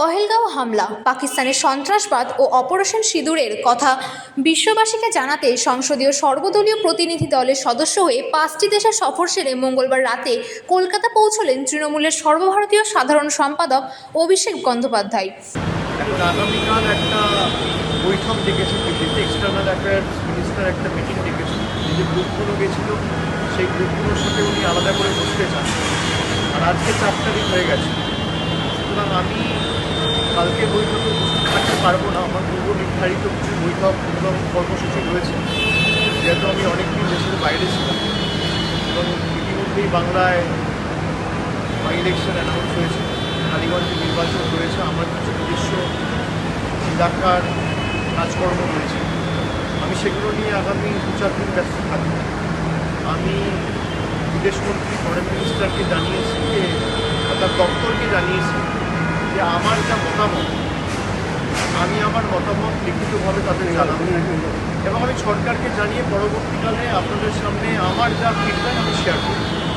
পহেলগাঁও হামলা, পাকিস্তানের সন্ত্রাসবাদ ও অপারেশন সিঁদুরের কথা বিশ্ববাসীকে জানাতে সংসদীয় সর্বদলীয় প্রতিনিধি দলের সদস্য হয়ে পাঁচটি দেশে সফর সেরে মঙ্গলবার রাতে কলকাতা পৌঁছলেন তৃণমূলের সর্বভারতীয় সাধারণ সম্পাদক অভিষেক বন্দ্যোপাধ্যায়। আমি কালকে বৈঠকে থাকতে পারব না। আমার পূর্ব নির্ধারিত কিছু বৈঠক এবং কর্মসূচি রয়েছে। যেহেতু আমি অনেকদিন দেশের বাইরে ছিলাম এবং ইতিমধ্যেই বাংলায় বাই ইলেকশন অ্যানাউন্স হয়েছে। কালীগঞ্জে নির্বাচন রয়েছে। আমার কিছু নিজস্ব এলাকার কাজকর্ম রয়েছে। আমি সেগুলো নিয়ে আগামী দু চার দিন ব্যস্ত থাকব। আমি বিদেশমন্ত্রী ফরেন মিনিস্টারকে জানিয়েছি যে তার দপ্তরকে জানিয়েছি যে আমার যা মতামত। আমি আমার মতামত লিখিতভাবে তাদের জানাব এবং আমি সরকারকে জানিয়ে পরবর্তীকালে আপনাদের সামনে আমার যা ফিডব্যাক আমি শেয়ার করব।